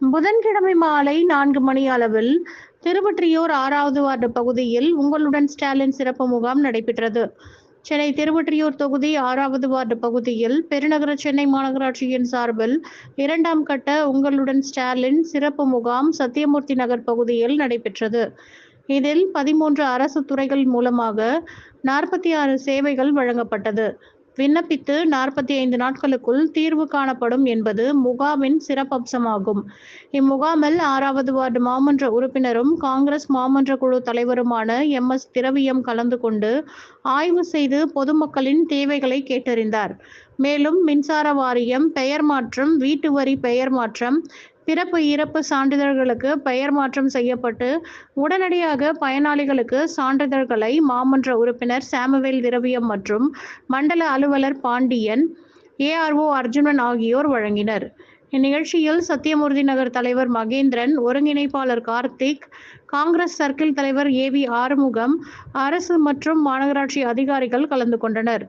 புதன்கிழமை மாலை நான்கு மணி அளவில் திருவற்றியூர் ஆறாவது வார்டு பகுதியில் உங்களுடன் ஸ்டாலின் சிறப்பு முகாம் நடைபெற்றது. சென்னை திருவற்றியூர் தொகுதி ஆறாவது வார்டு பகுதியில் பெருநகர சென்னை மாநகராட்சியின் சார்பில் இரண்டாம் கட்ட உங்களுடன் ஸ்டாலின் சிறப்பு முகாம் சத்தியமூர்த்தி நகர் பகுதியில் நடைபெற்றது. இதில் பதிமூன்று அரசு துறைகள் மூலமாக நாற்பத்தி ஆறு சேவைகள் வழங்கப்பட்டது. விண்ணப்பித்து நாற்பத்தி ஐந்து நாட்களுக்குள் தீர்வு காணப்படும் என்பது முகாமின் சிறப்பம்சமாகும். இம்முகாமில் ஆறாவது வார்டு மாமன்ற உறுப்பினரும் காங்கிரஸ் மாமன்ற குழு தலைவருமான எம். எஸ். திரவியம் கலந்து கொண்டு ஆய்வு செய்து பொதுமக்களின் தேவைகளை கேட்டறிந்தார். மேலும் மின்சார வாரியம் பெயர் மாற்றம் வீட்டு வரி பெயர் மாற்றம் பிறப்பு இறப்பு சான்றிதழ்களுக்கு பெயர் மாற்றம் செய்யப்பட்டு உடனடியாக பயனாளிகளுக்கு சான்றிதழ்களை மாமன்ற உறுப்பினர் சாமுவேல் திரவியம் மற்றும் மண்டல அலுவலர் பாண்டியன் ஏஆர்ஓ அர்ஜுனன் ஆகியோர் வழங்கினர். இந்நிகழ்ச்சியில் சத்தியமூர்த்தி நகர் தலைவர் மகேந்திரன் ஒருங்கிணைப்பாளர் கார்த்திக் காங்கிரஸ் சர்க்கிள் தலைவர் ஏ வி ஆறுமுகம் அரசு மற்றும் மாநகராட்சி அதிகாரிகள் கலந்து கொண்டனர்.